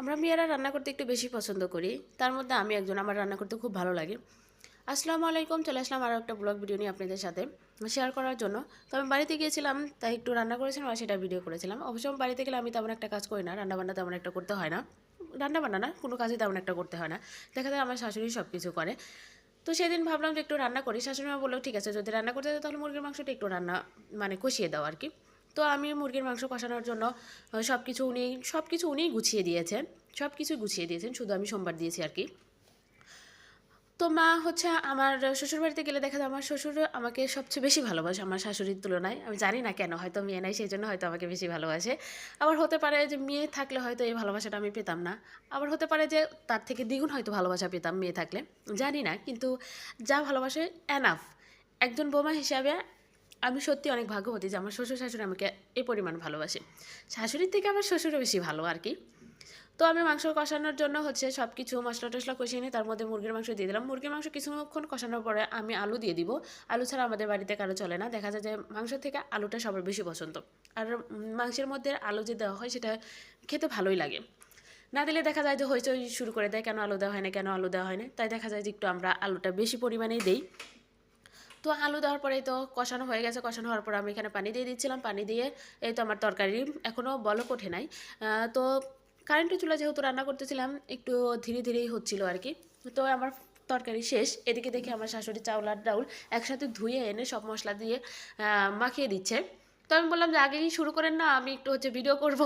আমরা মেয়েরা রান্না করতে একটু বেশি পছন্দ করি। তার মধ্যে আমি একজন, আমার রান্না করতে খুব ভালো লাগে। আসসালামু আলাইকুম, চলে আসলাম আরও একটা ব্লগ ভিডিও নিয়ে আপনাদের সাথে শেয়ার করার জন্য। তো আমি বাড়িতে গিয়েছিলাম, তাই একটু রান্না করেছিলাম আর সেটা ভিডিও করেছিলাম। অবশ্য আমি বাড়িতে গেলে আমি তেমন একটা কাজ করি না, রান্নাবান্না তেমন একটা করতে হয় না। রান্না বান্না না, কোনো কাজই তেমন একটা করতে হয় না। দেখা যায় আমার শাশুড়ি সব কিছু করে। তো সেদিন ভাবলাম যে একটু রান্না করি। শাশুড়ি মা বলল, ঠিক আছে, যদি রান্না করতে তাহলে মুরগির মাংসটা একটু রান্না মানে কষিয়ে দাও আর কি তো আমি মুরগির মাংস কষানোর জন্য সব কিছু উনি সব কিছু উনিই গুছিয়ে দিয়েছেন। সব কিছু গুছিয়ে দিয়েছেন, শুধু আমি সোমবার দিয়েছি আর কি। তো মা হচ্ছে আমার শ্বশুর বাড়িতে গেলে দেখা যায় আমার শ্বশুর আমাকে সবচেয়ে বেশি ভালোবাসে আমার শাশুড়ির তুলনায়। আমি জানি না কেন, হয়তো মেয়ে নাই, সেই জন্য হয়তো আমাকে বেশি ভালোবাসে। আবার হতে পারে যে মেয়ে থাকলে হয়তো এই ভালোবাসাটা আমি পেতাম না। আবার হতে পারে যে তার থেকে দ্বিগুণ হয়তো ভালোবাসা পেতাম মেয়ে থাকলে, জানি না। কিন্তু যা ভালোবাসে অ্যানাফ একজন বোমা হিসাবে আমি সত্যি অনেক ভাগ্যবতী যে আমার শ্বশুর শাশুড়ি আমাকে এ পরিমাণ ভালোবাসে। শাশুড়ির থেকে আমার শ্বশুরও বেশি ভালো আর কি। তো আমি মাংস কষানোর জন্য হচ্ছে সব কিছু মশলা টশলা কষিয়ে নিই তার মধ্যে মুরগির মাংস দিয়ে দিলাম। মুরগির মাংস কিছুক্ষণ কষানোর পরে আমি আলু দিয়ে দিব। আলু ছাড়া আমাদের বাড়িতে কারও চলে না। দেখা যায় যে মাংস থেকে আলুটা সবার বেশি পছন্দ। আর মাংসের মধ্যে আলু যে দেওয়া হয় সেটা খেতে ভালোই লাগে। না দিলে দেখা যায় যে হইচই শুরু করে দেয়, কেন আলু দেওয়া হয় না, কেন আলু দেওয়া হয় না। তাই দেখা যায় যে একটু আমরা আলুটা বেশি পরিমাণেই দেই। তো আলু দেওয়ার পরেই তো কষানো হয়ে গেছে। কষানো হওয়ার পর আমি এখানে পানি দিয়ে দিচ্ছিলাম। পানি দিয়ে এই তো আমার তরকারি এখনও বলক ওঠে নাই। তো কারেন্টের চুলা যেহেতু রান্না করতেছিলাম, একটু ধীরে ধীরেই হচ্ছিল আর কি। তো আমার তরকারি শেষ। এদিকে দেখি আমার শাশুড়ি চাউল আর ডাউল একসাথে ধুয়ে এনে সব মশলা দিয়ে মাখিয়ে দিচ্ছে। তো আমি বললাম যে, আগেই শুরু করেন না, আমি একটু হচ্ছে ভিডিও করব।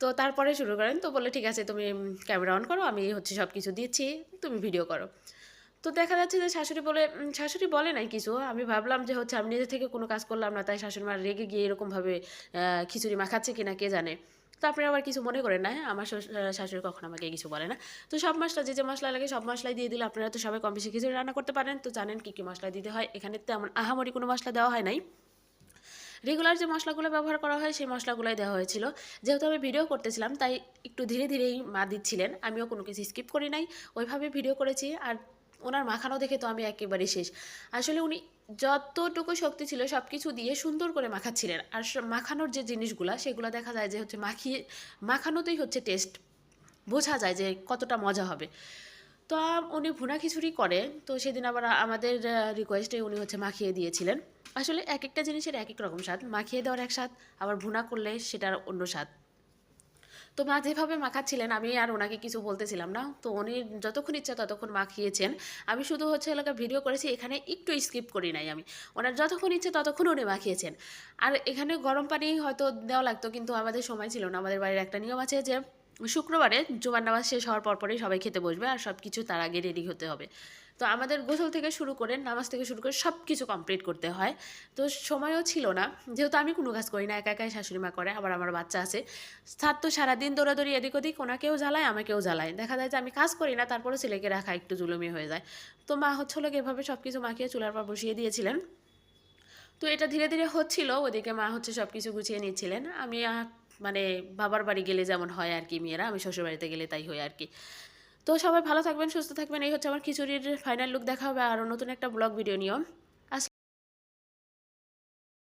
তো তারপরে শুরু করেন। তো বললে, ঠিক আছে, তুমি ক্যামেরা অন করো, আমি হচ্ছে সব কিছু দিচ্ছি, তুমি ভিডিও করো। তো দেখা যাচ্ছে যে শাশুড়ি বলে শাশুড়ি বলে নাই কিছু। আমি ভাবলাম যে হচ্ছে আমি নিজে থেকে কোনো কাজ করলাম না, তাই শাশুড়ি মা রেগে গিয়ে এরকমভাবে খিচুড়ি মাখাচ্ছে কিনা কে জানে। তো আপনারা আবার কিছু মনে করেন না হ্যাঁ? আমার শাশুড়ি কখনো আমাকে কিছু বলে না। তো সব মশলা, যে যে মশলা লাগে সব মশলাই দিয়ে দিলে আপনারা তো সবাই কম বেশি খিচুড়ি রান্না করতে পারেন। তো জানেন কী কী মশলা দিতে হয়। এখানে তেমন আহামরি কোনো মশলা দেওয়া হয় নাই। রেগুলার যে মশলাগুলো ব্যবহার করা হয়, সেই মশলাগুলোই দেওয়া হয়েছিল। যেহেতু আমি ভিডিও করতেছিলাম, তাই একটু ধীরে ধীরেই মা দিচ্ছিলেন। আমিও কোনো কিছু স্কিপ করি নাই। ওইভাবে ভিডিও করেছি। আর ওনার মাখানো দেখে তো আমি একেবারে শেষ। আসলে উনি যতটুকু শক্তি ছিল সব কিছু দিয়ে সুন্দর করে মাখাচ্ছিলেন। আর মাখানোর যে জিনিসগুলা, সেগুলো দেখা যায় যে হচ্ছে মাখিয়ে মাখানোতেই হচ্ছে টেস্ট বোঝা যায় যে কতটা মজা হবে। তো উনি ভুনা খিচুড়ি করে, তো সেদিন আবার আমাদের রিকোয়েস্টে উনি হচ্ছে মাখিয়ে দিয়েছিলেন। আসলে এক একটা জিনিসের এক এক রকম স্বাদ। মাখিয়ে দেওয়ার এক স্বাদ, আবার ভুনা করলে সেটার অন্য স্বাদ। তো মা যেভাবে মাখাচ্ছিলেন, আমি আর ওনাকে কিছু বলতেছিলাম না। তো উনি যতক্ষণ ইচ্ছা ততক্ষণ মাখিয়েছেন। আমি শুধু হচ্ছে এলাকা ভিডিও করেছি, এখানে একটু স্কিপ করি নাই আমি। ওনার যতক্ষণ ইচ্ছে ততক্ষণ উনি মাখিয়েছেন। আর এখানে গরম পানি হয়তো দেওয়া লাগতো, কিন্তু আমাদের সময় ছিল না। আমাদের বাড়ির একটা নিয়ম আছে যে শুক্রবারে জুমার নামাজ শেষ হওয়ার পরপরই সবাই খেতে বসবে আর সব কিছু তার আগে রেডি হতে হবে। তো আমাদের গোসল থেকে শুরু করে নামাজ থেকে শুরু করে সব কিছু কমপ্লিট করতে হয়। তো সময়ও ছিল না, যেহেতু আমি কোনো কাজ করি না, একা একাই শাশুড়ি মা করে, আবার আমার বাচ্চা আছে। স্যার তো সারাদিন দৌড়াদৌড়ি এদিক ওদিক, ওনাকেও জ্বালায়, আমাকেও জ্বালায়। দেখা যায় যে আমি কাজ করি না তারপরে ছেলেকে রাখা একটু জুলুমি হয়ে যায়। তো মা হচ্ছে লোক এভাবে সব কিছু মাখিয়ে চুলার পর বসিয়ে দিয়েছিলেন। তো এটা ধীরে ধীরে হচ্ছিল, ওদিকে মা হচ্ছে সব কিছু গুছিয়ে নিচ্ছিলেন। আমি মানে বাবার বাড়ি গেলে যেমন হয় আর কি মেয়েরা, আমি শ্বশুর বাড়িতে গেলে তাই হয় আর কি তো সবাই ভালো থাকবেন, সুস্থ থাকবেন, এই হচ্ছে আমার খিচুড়ির ফাইনাল লুক দেখা হবে আরও নতুন একটা ব্লগ ভিডিও নিয়ম